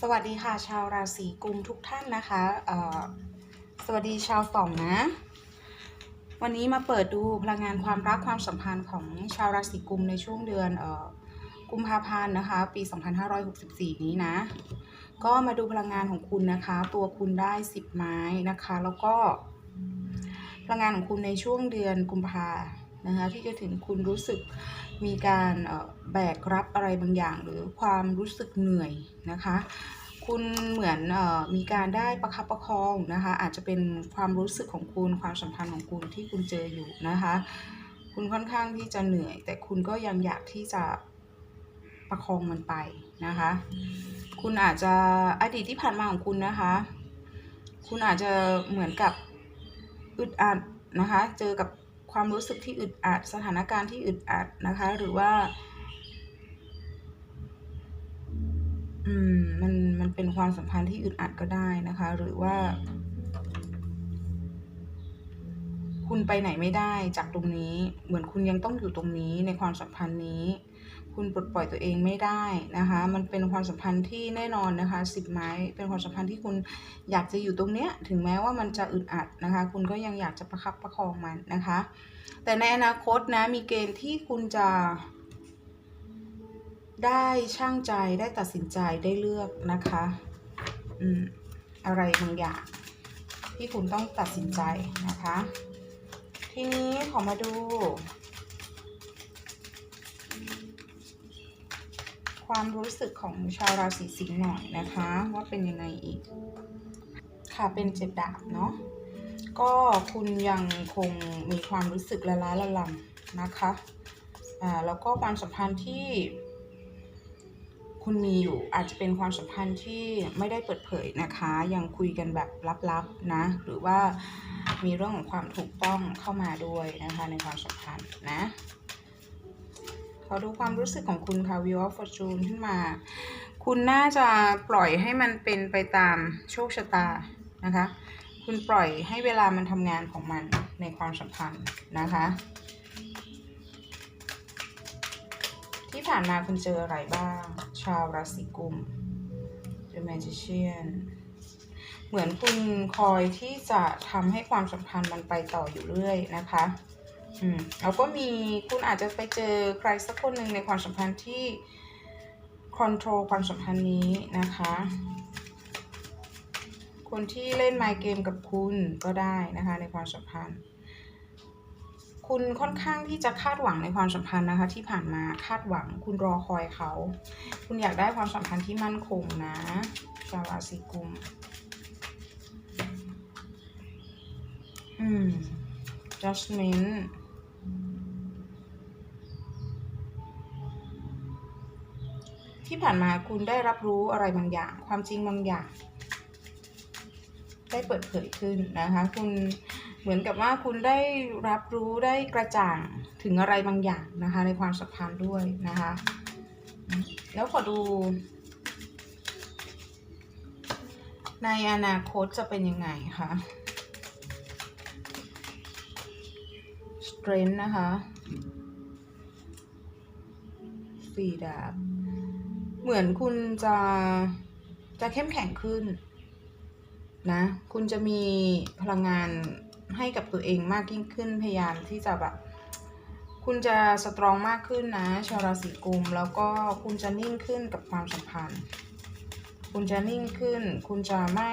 สวัสดีค่ะ ชาวราศีกุมทุกท่านนะคะสวัสดีชาวส่องนะ วันนี้มาเปิดดูพลังงานความรักความสัมพันธ์ของชาวราศีกุมในช่วงเดือนกุมภาพันธ์นะคะ ปี 2564 นี้นะ ก็มาดูพลังงานของคุณนะคะ ตัวคุณได้ 10 ไม้นะคะ แล้วก็พลังงานของคุณในช่วงเดือนกุมภานะคะที่จะถึงคุณรู้สึกมีการแบกรับอะไรบางอย่าง หรือความรู้สึกเหนื่อยนะคะคุณเหมือนออมีการได้ประคับประคองนะคะอาจจะเป็นความรู้สึกของคุณความสัมพันธ์ของคุณที่คุณเจออยู่นะคะคุณค่อนข้างที่จะเหนื่อย แต่คุณก็ยังอยากที่จะประคองมันไปนะคะคุณอาจจะอดีตที่ผ่านมาของคุณนะคะ คุณอาจจะเหมือนกับอึดอัดนะคะเจอกับ ความรู้สึกที่อึดอัด สถานการณ์ที่อึดอัดนะคะ หรือว่า อืมมันมันเป็นความสัมพันธ์ที่อึดอัดก็ได้นะคะ หรือว่า คุณไปไหนไม่ได้จากตรงนี้ เหมือนคุณยังต้องอยู่ตรงนี้ในความสัมพันธ์นี้ คุณปลดปล่อยตัวเองไม่ได้นะคะ มันเป็นความสัมพันธ์ที่แน่นอนนะคะสิบไม้เป็นความสัมพันธ์ที่คุณอยากจะอยู่ตรงเนี้ยถึงแม้ว่ามันจะอึดอัดนะคะ คุณก็ยังอยากจะประคับประคองมันนะคะ แต่ในอนาคตนะมีเกณฑ์ที่คุณจะได้ช่างใจได้ตัดสินใจได้เลือกนะคะอืมอะไรบางอย่างที่คุณต้องตัดสินใจนะคะ ทีนี้ขอมาดู ความรู้สึกของชาวราศีสิงห์หน่อยนะคะ ว่าเป็นยังไงอีก ค่ะเป็นเจ็ดดาบเนาะก็คุณยังคงมีความรู้สึกละล้าละลำนะคะอ่าแล้วก็ความสัมพันธ์ที่ คุณมีอยู่อาจจะเป็นความสัมพันธ์ที่ไม่ได้เปิดเผยนะคะ ยังคุยกันแบบลับๆนะ หรือว่ามีเรื่องของความถูกต้องเข้ามาด้วยนะคะในความสัมพันธ์นะ ขอดูความรู้สึกของคุณค่ะ Wheel of Fortune ขึ้นมา คุณน่าจะปล่อยให้มันเป็นไปตามโชคชะตานะคะ คุณปล่อยให้เวลามันทำงานของมันในความสัมพันธ์นะคะ ที่ผ่านมาคุณเจออะไรบ้าง ชาวราศีกุม The Magician เหมือนคุณคอยที่จะทำให้ความสัมพันธ์มันไปต่ออยู่เรื่อยนะคะ อืมแล้วก็มีคุณอาจจะไปเจอใครสักคนหนึ่งในความสัมพันธ์ที่ค o n t r o l ความสัมพันธ์นี้นะคะ คนที่เล่นไมเกมกับคุณก็ได้นะคะในความสัมพันธ์ คุณค่อนข้างที่จะคาดหวังในความสัมพันธ์นะคะ ที่ผ่านมาคาดหวังคุณรอคอยเขา คุณอยากได้ความสัมพันธ์ที่มั่นคงนะชาวราศีกุมอืม judgment ที่ผ่านมาคุณได้รับรู้อะไรบางอย่าง ความจริงบางอย่าง ได้เปิดเผยขึ้นนะคะ คุณเหมือนกับว่าคุณได้รับรู้ได้กระจ่างถึงอะไรบางอย่างนะคะ ในความสัมพันธ์ด้วยนะคะ แล้วขอดู ในอนาคตจะเป็นยังไงคะ strength นะคะสี่ดาบ เหมือนคุณจะจะเข้มแข็งขึ้นนะ คุณจะมีพลังงานให้กับตัวเองมากยิ่งขึ้น พยายามที่จะแบบคุณจะสตรองมากขึ้นนะ ชาวราศีกุม แล้วก็คุณจะนิ่งขึ้นกับความสัมพันธ์ คุณจะนิ่งขึ้น คุณจะไม่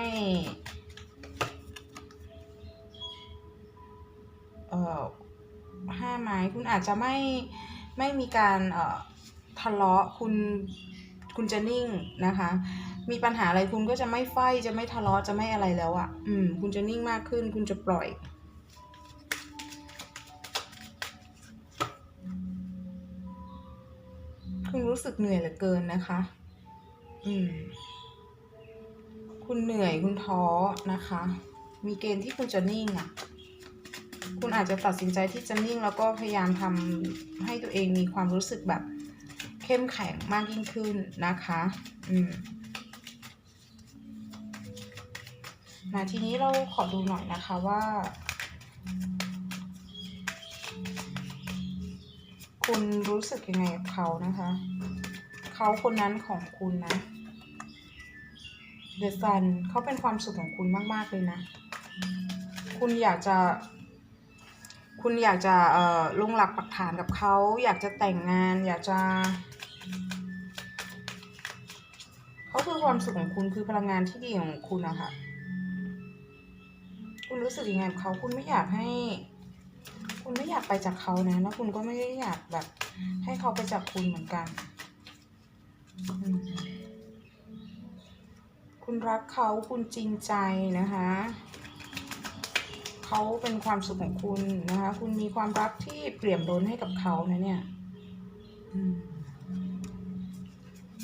เอ่อ ห้าไม้คุณอาจจะไม่ไม่มีการเอ่อทะเลาะคุณคุณจะนิ่งนะคะ มีปัญหาอะไรคุณก็จะไม่ไฟจะไม่ทะเลาะจะไม่อะไรแล้วอะ่ะ อืม คุณจะนิ่งมากขึ้น คุณจะปล่อย คุณรู้สึกเหนื่อยเหลือเกินนะคะ อืม คุณเหนื่อยคุณท้อนะคะ มีเกณฑ์ที่คุณจะนิ่งอะ่ะ คุณอาจจะตัดสินใจที่จะนิ่งแล้วก็พยายามทำให้ตัวเองมีความรู้สึกแบบเข้มแข็งมากยิ่งขึ้นนะคะ อืมมาทีนี้เราขอดูหน่อยนะคะว่า คุณรู้สึกยังไงกับเขานะคะ เขาคนนั้นของคุณนะ The Sun เขาเป็นความสุขของคุณมาก ๆ เลยนะ คุณอยากจะ คุณอยากจะเอ่อลงหลักปักฐานกับเขา อยากจะแต่งงาน อยากจะเขาคือความสุขของคุณคือพลังงานที่ดีของคุณนะคะคุณรู้สึกยังไงกับเขาคุณไม่อยากให้ คุณไม่อยากไปจากเขานะแล้วคุณก็ไม่ได้อยากแบบ ให้เขาไปจากคุณเหมือนกัน คุณรักเขาคุณจริงใจนะคะ เขาเป็นความสุขของคุณนะคะ คุณมีความรักที่เปี่ยมล้นให้กับเขานะเนี่ย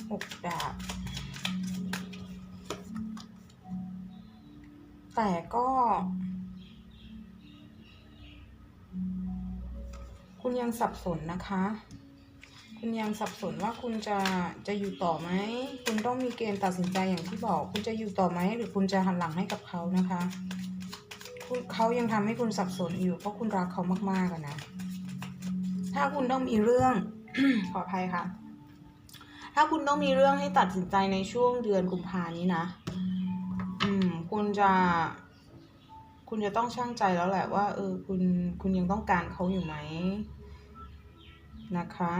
หกดาบ แต่ก็ คุณยังสับสนนะคะ คุณยังสับสนว่าคุณจะจะอยู่ต่อไหม คุณต้องมีเกณฑ์ตัดสินใจอย่างที่บอก คุณจะอยู่ต่อไหม หรือคุณจะหันหลังให้กับเขานะคะ เขายังทำให้คุณสับสนอยู่ เพราะคุณรักเขามากๆอะนะ ถ้าคุณต้องมีเรื่อง ขออภัยค่ะ ถ้าคุณต้องมีเรื่องให้ตัดสินใจในช่วงเดือนกุมภานี้นะ อืม คุณจะ คุณจะต้องช่างใจแล้วแหละว่า เออ คุณ คุณยังต้องการเขาอยู่ไหมนะคะ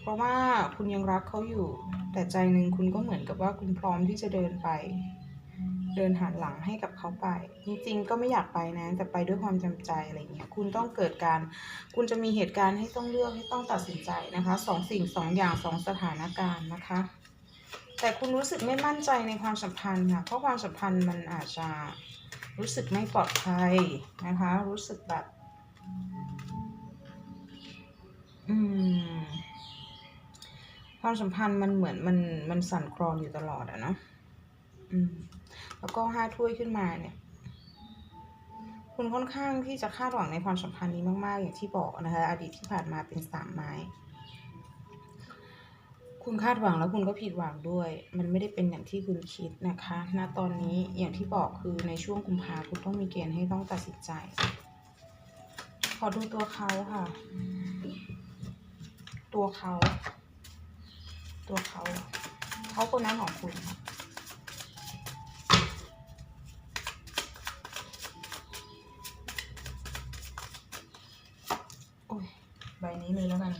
เพราะว่าคุณยังรักเขาอยู่ แต่ใจหนึ่งคุณก็เหมือนกับว่าคุณพร้อมที่จะเดินไป เดินหันหลังให้กับเขาไป จริงๆ ก็ไม่อยากไปนะ แต่ไปด้วยความจำใจอะไรเงี้ย คุณต้องเกิดการ คุณจะมีเหตุการณ์ให้ต้องเลือกให้ต้องตัดสินใจนะคะสองสิ่งสองอย่างสองสถานการณ์นะคะ แต่คุณรู้สึกไม่มั่นใจในความสัมพันธ์ค่ะ เพราะความสัมพันธ์มันอาจจะรู้สึกไม่ปลอดภัยนะคะ รู้สึกแบบ อืม ความสัมพันธ์มันเหมือนมันมันสั่นคลอนอยู่ตลอดอะเนาะอืม แล้วก็ห้าถ้วยขึ้นมาเนี่ย คุณค่อนข้างที่จะคาดหวังในความสัมพันธ์นี้มาก ๆ อย่างที่บอกนะคะ อดีตที่ผ่านมาเป็นสามไม้ คุณคาดหวังแล้วคุณก็ผิดหวังด้วย มันไม่ได้เป็นอย่างที่คุณคิดนะคะณตอนนี้อย่างที่บอกคือในช่วงกุมภาคุณต้องมีเกณฑ์ให้ต้องตัดสินใจ ขอดูตัวเขาค่ะ ตัวเขา ตัวเขา เขาคนนั้นของคุณค่ะ เลยแล้วกัน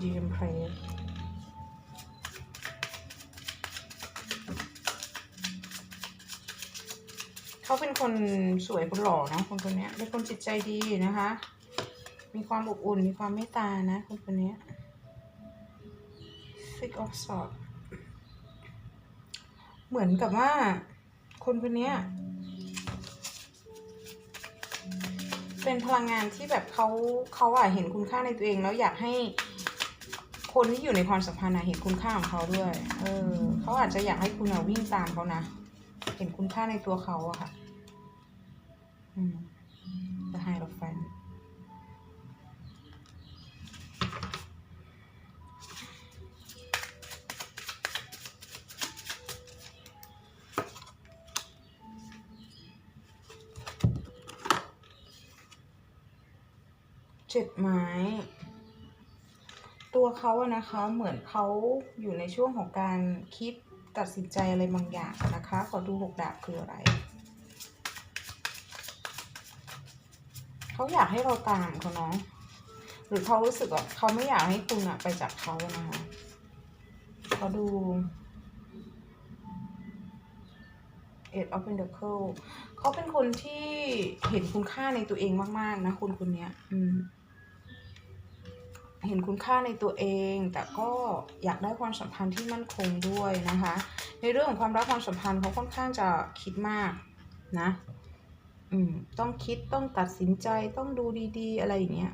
Dream Play เขาเป็นคนสวยคนหล่อนะคนคนเนี้ยเป็นคนจิตใจดีนะคะ มีความอบอุ่น มีความเมตตานะ คนคนเนี้ย Six of Swords เหมือนกับว่า คนคนเนี้ เป็นพลังงานที่แบบเขาเขาอะเห็นคุณค่าในตัวเองแล้วอยากให้คนที่อยู่ในความสัมพันธ์เห็นคุณค่าของเขาด้วย เออเขาอาจจะอยากให้คุณอะวิ่งตามเขานะ เห็นคุณค่าในตัวเขาอะค่ะ เจ็ดไม้ ตัวเขาอะนะคะเหมือนเขาอยู่ในช่วงของการคิดตัดสินใจอะไรบางอย่างนะคะ ขอดูหกดาบคืออะไรเขาอยากให้เราตามเขาเนาะหรือเขารู้สึกว่าเขาไม่อยากให้คุณอะไปจากเขานะคะเขาดู Eight of Pentacles เขาเป็นคนที่เห็นคุณค่าในตัวเองมาก ๆ นะคุณคนเนี้ยอืม เห็นคุณค่าในตัวเอง แต่ก็อยากได้ความสัมพันธ์ที่มั่นคงด้วยนะคะ ในเรื่องของความรักความสัมพันธ์เขาค่อนข้างจะคิดมากนะอืมต้องคิดต้องตัดสินใจต้องดูดีๆ อะไรอย่างเงี้ย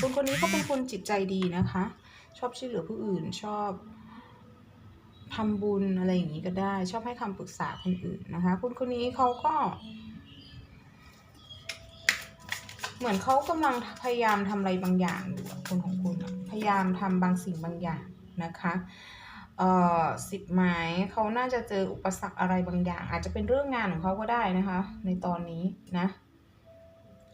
คนคนนี้เขาเป็นคนจิตใจดีนะคะ ชอบช่วยเหลือผู้อื่นชอบทำบุญอะไรอย่างนี้ก็ได้ ชอบให้คำปรึกษาคนอื่นนะคะคนคนนี้เขาก็ เหมือนเขากำลังพยายามทำอะไรบางอย่างอยู่คนของคุณพยายามทำบางสิ่งบางอย่างนะคะเอ่อสิบไม้เขาน่าจะเจออุปสรรคอะไรบางอย่าง อาจจะเป็นเรื่องงานของเขาก็ได้นะคะ ในตอนนี้นะ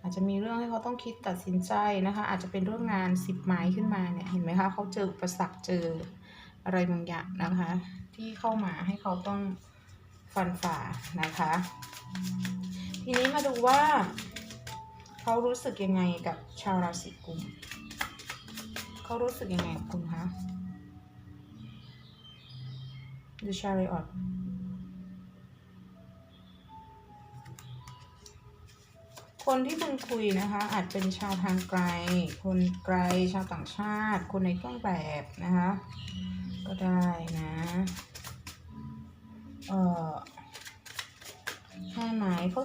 อาจจะมีเรื่องให้เขาต้องคิดตัดสินใจนะคะ อาจจะเป็นเรื่องงานสิบไม้ขึ้นมาเนี่ยเห็นไหมคะเขาเจออุปสรรคเจออะไรบางอย่างนะคะ ที่เข้ามาให้เขาต้องฟันฝ่านะคะ ทีนี้มาดูว่า เขารู้สึกยังไงกับชาวราศีกุมเขารู้สึกยังไงกับคุณคะ The Chariot คนที่คุณคุยนะคะ อาจเป็นชาวทางไกล คนไกลชาวต่างชาติ คนในเครื่องแบบนะคะ ก็ได้นะ เอ่อห้าไม้เขา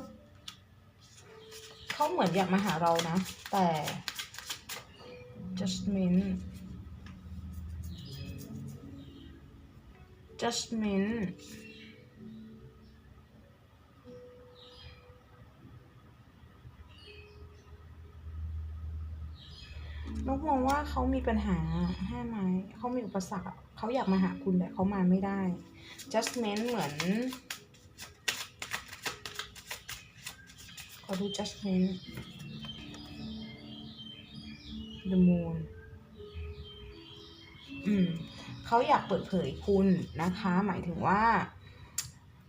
เขาเหมือนอยากมาหาเรานะ แต่ judgment judgment นกมองว่าเขามีปัญหาห้าไม้เขามีอุปสรรคเขาอยากมาหาคุณแต่เขามาไม่ได้ judgment เหมือน ขอดู judgment the moon อืมเขาอยากเปิดเผยคุณนะคะ หมายถึงว่า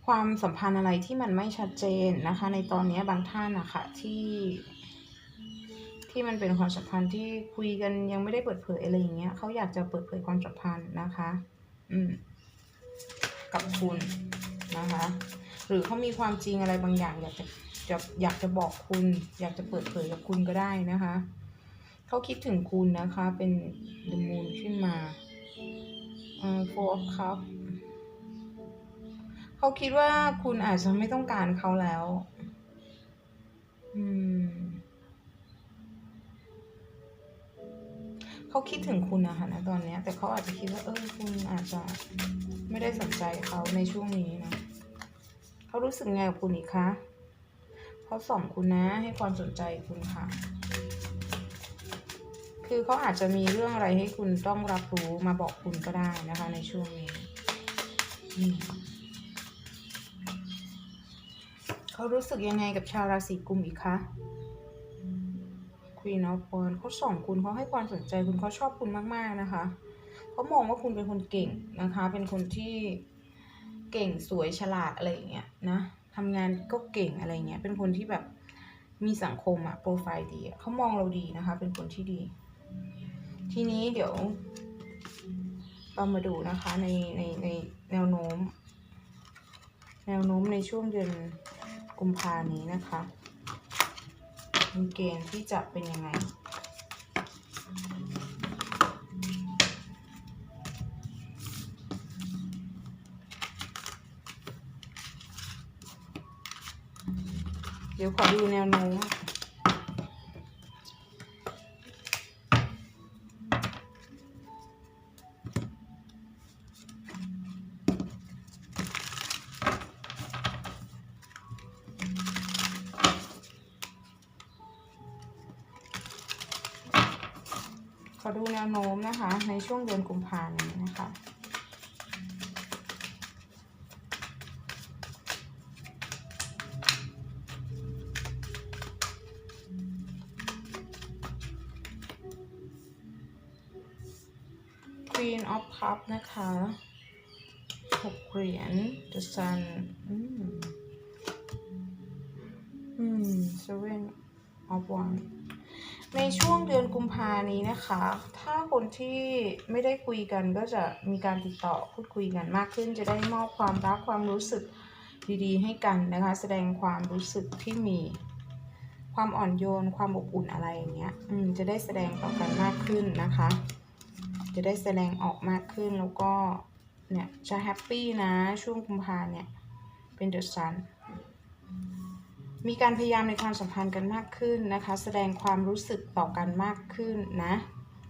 ความสัมพันธ์อะไรที่มันไม่ชัดเจนนะคะ ในตอนนี้บางท่านนะคะที่ ที่มันเป็นความสัมพันธ์ที่คุยกันยังไม่ได้เปิดเผยอะไรอย่างเงี้ยเขาอยากจะเปิดเผยความสัมพันธ์นะคะ อืม กับคุณนะคะ หรือเขามีความจริงอะไรบางอย่างอยากจะ จะอยากจะบอกคุณ อยากจะเปิดเผยกับคุณก็ได้นะคะ เขาคิดถึงคุณนะคะ เป็น the moon ขึ้นมาเอ่อ four of cups เขาคิดว่าคุณอาจจะไม่ต้องการเขาแล้ว อืมเขาคิดถึงคุณนะคะนะตอนนี้แต่เขาอาจจะคิดว่าเออคุณอาจจะไม่ได้สนใจเขาในช่วงนี้นะเขารู้สึกไงกับคุณอีกคะ เขาส่องคุณนะให้ความสนใจคุณค่ะ คือเขาอาจจะมีเรื่องอะไรให้คุณต้องรับรู้มาบอกคุณก็ได้นะคะ ในช่วงนี้เขารู้สึกยังไงกับชาวราศีกุมอีกคะ Queen of Wands เขาส่องคุณเขาให้ความสนใจคุณเขาชอบคุณมาก ๆ นะคะเขามองว่าคุณเป็นคนเก่งนะคะ เป็นคนที่เก่งสวยฉลาดอะไรอย่างเงี้ยนะ ทำงานก็เก่งอะไรเงี้ย เป็นคนที่แบบมีสังคมอะโปรไฟล์ดีอะเขามองเราดีนะคะ เป็นคนที่ดี ทีนี้เดี๋ยวเรามาดูนะคะในในในแนวโน้ม แนวโน้มในช่วงเดือนกุมภานี้นะคะมีเกณฑ์ที่จะเป็นยังไง ดี๋ยวขอดูแนวโน้มขอดูแนวโน้มนะคะ ในช่วงเดือนกุมภาพันธ์นี้นะคะ Queen of Cup นะคะหกเหรียญ The Sun อืม อืม Seven of Wands ในช่วงเดือนกุมภานี้นะคะ ถ้าคนที่ไม่ได้คุยกันก็จะมีการติดต่อพูดคุยกันมากขึ้น จะได้มอบความรักความรู้สึกดีๆ ให้กันนะคะ แสดงความรู้สึกที่มีความอ่อนโยน ความอบอุ่นอะไรอย่างเงี้ย อืม จะได้แสดงต่อกันมากขึ้นนะคะ จะได้แสดงออกมากขึ้นแล้วก็เนี่ยจะแฮปปี้นะช่วงกุมภาเนี่ยเป็นเดอะซันมีการพยายามในความสัมพันธ์กันมากขึ้นนะคะ แสดงความรู้สึกต่อกันมากขึ้นนะ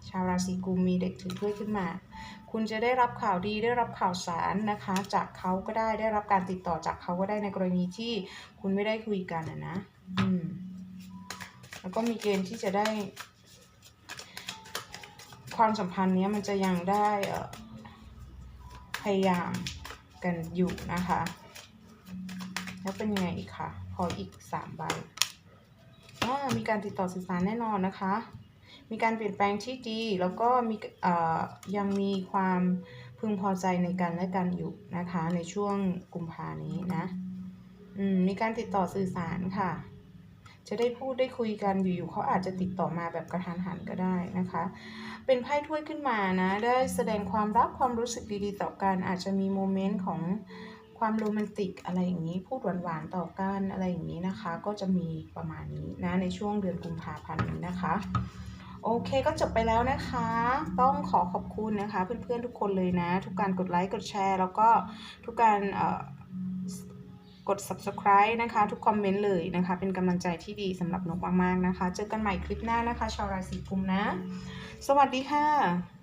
ชาวราศีกุมมีเด็กถือถ้วยขึ้นมา คุณจะได้รับข่าวดีได้รับข่าวสารนะคะ จากเขาก็ได้ได้รับการติดต่อจากเขาก็ได้ในกรณีที่คุณไม่ได้คุยกันนะนะ อืมแล้วก็มีเกณฑ์ที่จะได้ ความสัมพันธ์นี้มันจะยังได้พยายามกันอยู่นะคะ แล้วเป็นยังไงอีกคะขออีกสามใบอ่ามีการติดต่อสื่อสารแน่นอนนะคะ มีการเปลี่ยนแปลงที่ดี แล้วก็มีอ่อยังมีความพึงพอใจในกันและกันอยู่นะคะ ในช่วงกุมภานี้นะอืมมีการติดต่อสื่อสารค่ะ จะได้พูดได้คุยกันอยู่ๆเขาอาจจะติดต่อมาแบบกระทันหันก็ได้นะคะ เป็นไพ่ถ้วยขึ้นมานะ ได้แสดงความรักความรู้สึกดีๆต่อกัน อาจจะมีโมเมนต์ของความโรแมนติกอะไรอย่างนี้ พูดหวานๆต่อกันอะไรอย่างนี้นะคะ ก็จะมีประมาณนี้นะในช่วงเดือนกุมภาพันธ์นี้นะคะโอเคก็จบไปแล้วนะคะ ต้องขอขอบคุณนะคะ เพื่อนๆทุกคนเลยนะ ทุกการกดไลค์กดแชร์ แล้วก็ทุกการเอ่อ กด subscribe นะคะ ทุกคอมเมนต์เลยนะคะ เป็นกำลังใจที่ดีสำหรับนกมากๆนะคะ เจอกันใหม่คลิปหน้านะคะ ชาวราศีกุมนะ สวัสดีค่ะ